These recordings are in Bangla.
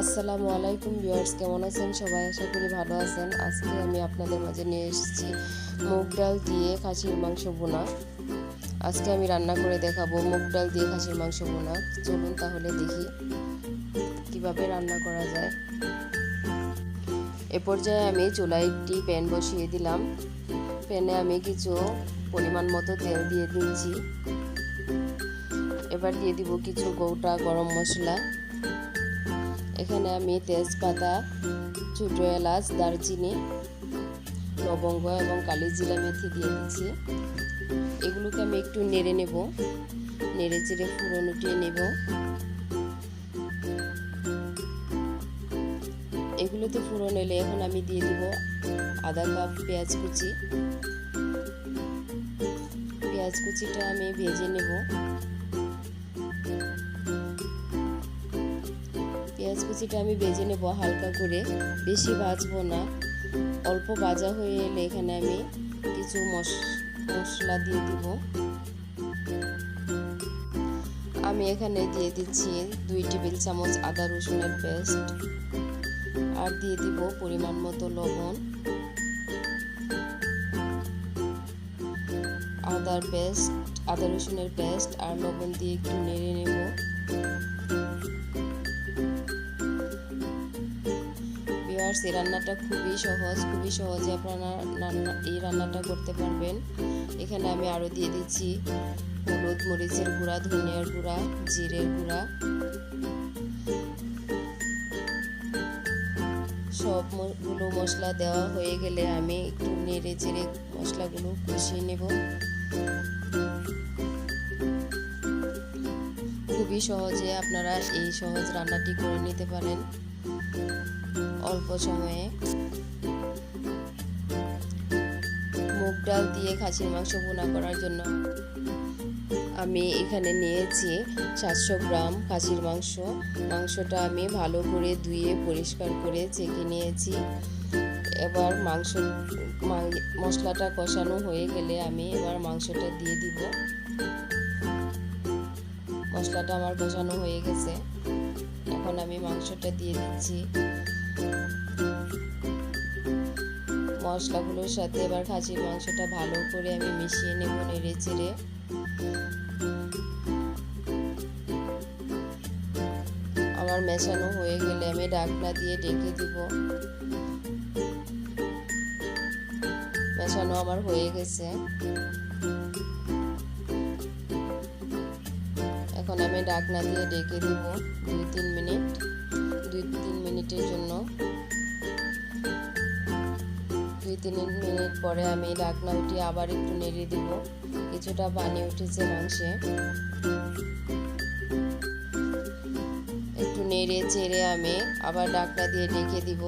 আসসালামু আলাইকুম ভিউয়ার্স, কেমন আছেন সবাই? আশা করি ভালো আছেন। আজকে আমি আপনাদের মাঝে নিয়ে এসেছি মুগ ডাল দিয়ে খাসির মাংস বোনা আজকে আমি রান্না করে দেখাবো মুগ ডাল দিয়ে খাসির মাংস বোনা চলুন তাহলে দেখি কীভাবে রান্না করা যায়। এ পর্যায়ে আমি চুলায় একটি প্যান বসিয়ে দিলাম। প্যানে আমি কিছু পরিমাণ মতো তেল দিয়ে দিচ্ছি। এবার দিয়ে দিব কিছু গোটা গরম মশলা। এখানে আমি তেজপাতা, ছোটো এলাচ, দারচিনি, লবঙ্গ এবং কালি জিরা মেথি দিয়ে দিচ্ছি। এগুলোকে আমি একটু নেড়ে নেব। নেড়ে চেড়ে ফুরন উঠিয়ে নেব। এগুলোতে ফুরন এলে এখন আমি দিয়ে দিব আধা কাপ পেঁয়াজ কুচি। পেঁয়াজ কুচিটা আমি ভেজে নেব। পেঁয়াজ কুচিটা আমি বেজে নেব হালকা করে। বেশি ভাজবো না। অল্প ভাজা হয়ে এলে এখানে আমি কিছু মশলা দিয়ে দিব। আমি এখানে দিয়ে দিচ্ছি দুই টেবিল চামচ আদা রসুনের পেস্ট। আর দিয়ে দিব পরিমাণ মতো লবণ। আদার পেস্ট, আদা রসুনের পেস্ট আর লবণ দিয়ে একটু নেড়ে নেব। ভিউয়ার্স এই রান্নাটা খুবই সহজ, খুবই সহজে আপনারা রান্না এই রান্নাটা করতে পারবেন। এখানে আমি আরও দিয়ে দিচ্ছি হলুদ মরিচের গুঁড়া, ধনিয়ার গুঁড়া, জিরের গুঁড়া। সবগুলো মশলা দেওয়া হয়ে গেলে আমি একটু নেড়ে চেড়ে মশলাগুলো কষিয়ে নেব। খুবই সহজে আপনারা এই সহজ রান্নাটি করে নিতে পারেন। অল্প সময়ে। মুগ ডাল দিয়ে খাসির মাংস বোনা করার জন্য আমি এখানে নিয়েছি সাতশো গ্রাম খাসির মাংস। মাংসটা আমি ভালো করে ধুয়ে পরিষ্কার করে চেকে নিয়েছি। এবার মাংস মশলাটা কষানো হয়ে গেলে আমি এবার মাংসটা দিয়ে দিব। মশলাটা আমার কষানো হয়ে গেছে। এখন আমি মাংসটা দিয়ে দিচ্ছি। মশলাগুলোর সাথে এবার খাসির মাংসটা ভালো করে আমি মিশিয়ে নেব নেড়ে চেড়ে। আমার মেশানো হয়ে গেলে আমি ডাকনা দিয়ে ডেকে দিব। মেশানো আমার হয়ে গেছে। এখন আমি ডাকনা দিয়ে ডেকে দিব দুই তিন মিনিট। দুই তিন মিনিটের জন্য। দুই তিন মিনিট পরে আমি ডাকনা উঠিয়ে আবার একটু নেড়ে দিব। কিছুটা পানি উঠেছে মাংসে। একটু নেড়ে চেড়ে আমি আবার ডাকনা দিয়ে ডেকে দিব।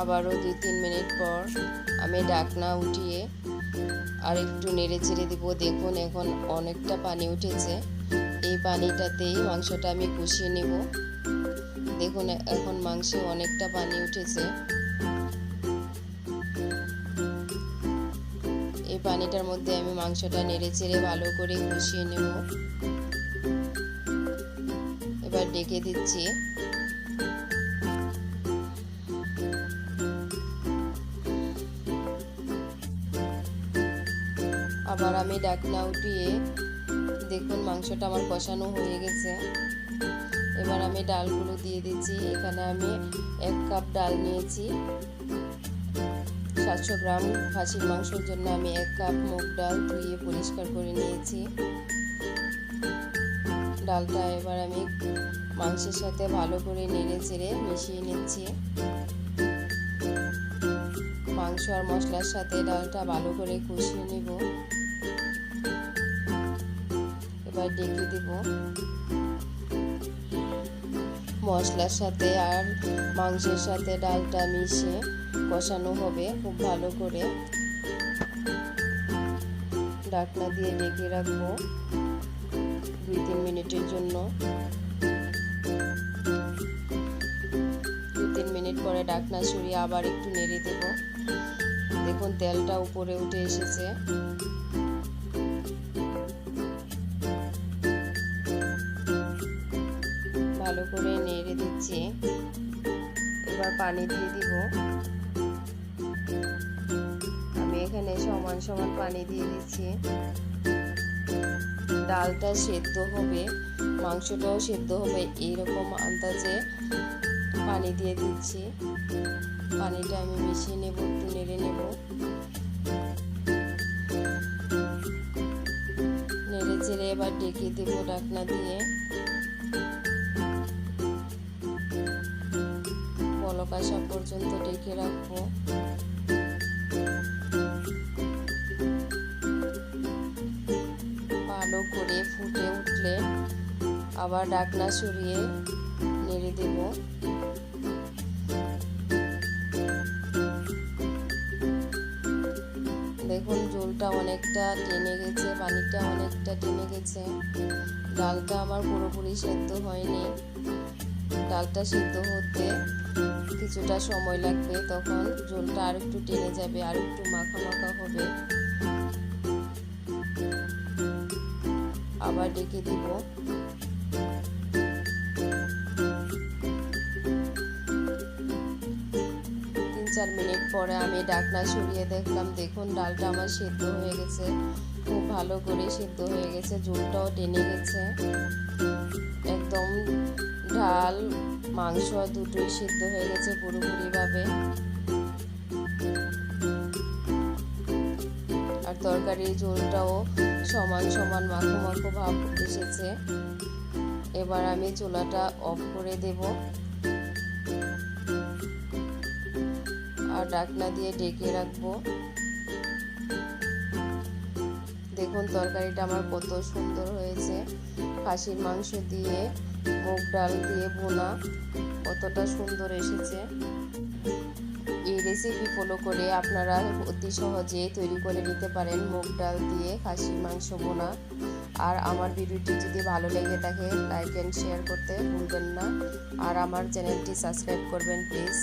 আবারও দুই তিন মিনিট পর আমি ডাকনা উঠিয়ে আর একটু নেড়ে চেড়ে দিব। দেখুন এখন অনেকটা পানি উঠেছে। এই পানিটাতেই মাংসটা আমি কষিয়ে নেব। দেখুন এখন মাংসে অনেকটা পানি উঠেছে। এই পানিটার মধ্যে আমি মাংসটা নেড়ে চেড়ে ভালো করে কষিয়ে নেব। এবার ডেকে দিচ্ছি। আবার আমি ডাকনা উঠিয়ে দেখুন মাংসটা আমার কষানো হয়ে গেছে। এবার আমি ডালগুলো দিয়ে দিচ্ছি। এখানে আমি এক কাপ ডাল নিয়েছি। সাতশো গ্রাম খাসির মাংসের জন্য আমি এক কাপ মুগ ডাল ধুয়ে পরিষ্কার করে নিয়েছি। ডালটা এবার আমি মাংসের সাথে ভালো করে নেড়ে চেড়ে মিশিয়ে নিচ্ছি। মাংস আর মশলার সাথে ডালটা ভালো করে কষিয়ে নেব। এবার ডেকে দেব। মশলার সাথে আর মাংসের সাথে ডালটা মিশে কষানো হবে খুব ভালো করে। ডাকনা দিয়ে ডেকে রাখব দুই তিন মিনিটের জন্য। দুই তিন মিনিট পরে ডাকনা সরিয়ে আবার একটু নেড়ে দেব। দেখুন তেলটা উপরে উঠে এসেছে। ভালো করে নেড়ে দিচ্ছি। এবার পানি দিয়ে দিব। আমি এখানে সমান সমান পানি দিয়ে দিচ্ছি। ডালটা সেদ্ধ হবে, মাংসটাও সেদ্ধ হবে এইরকম আন্দাজে পানি দিয়ে দিচ্ছি। পানিটা আমি মিশিয়ে নেব, একটু নেড়ে নেব। নেড়ে চেড়ে এবার ডেকে দেবো ডাকনা দিয়ে। বলক আসা পর্যন্ত ডেকে রাখব। ভালো করে ফুটে উঠলে আবার ডাকনা সরিয়ে নেড়ে দেব। দেখুন ঝোলটা অনেকটা টেনে গেছে, পানিটা অনেকটা টেনে গেছে। ডালটা আমার পুরোপুরি সেদ্ধ হয়নি। ডালটা সেদ্ধ হতে কিছুটা সময় লাগবে, তখন ঝোলটা আর একটু টেনে যাবে আর একটু মাখা মাখা হবে। আবার ডেকে দিব। তিন চার মিনিট পরে আমি ডাকনা সরিয়ে দেখলাম, দেখুন ডালটা আমার সেদ্ধ হয়ে গেছে। খুব ভালো করে সেদ্ধ হয়ে গেছে ঝোলটাও টেনে গেছে। একদম ডাল, মাংস দুটোই সিদ্ধ হয়ে গেছে পুরোপুরিভাবে। আর তরকারির ঝোলটাও সমান সমান মাখো মাখো ভাব এসেছে। এবার আমি চুলাটা অফ করে দেব। আর ডাকনা দিয়ে ডেকে রাখব। দেখুন তরকারিটা আমার কত সুন্দর হয়েছে। খাসির মাংস দিয়ে মুগ ডাল দিয়ে বোনা কতটা সুন্দর এসেছে। এই রেসিপি ফলো করে আপনারা অতি সহজে তৈরি করে নিতে পারেন মুগ ডাল দিয়ে খাসি মাংস বোনা আর আমার ভিডিওটি যদি ভালো লেগে থাকে লাইক অ্যান্ড শেয়ার করতে ভুলবেন না। আর আমার চ্যানেলটি সাবস্ক্রাইব করবেন প্লিজ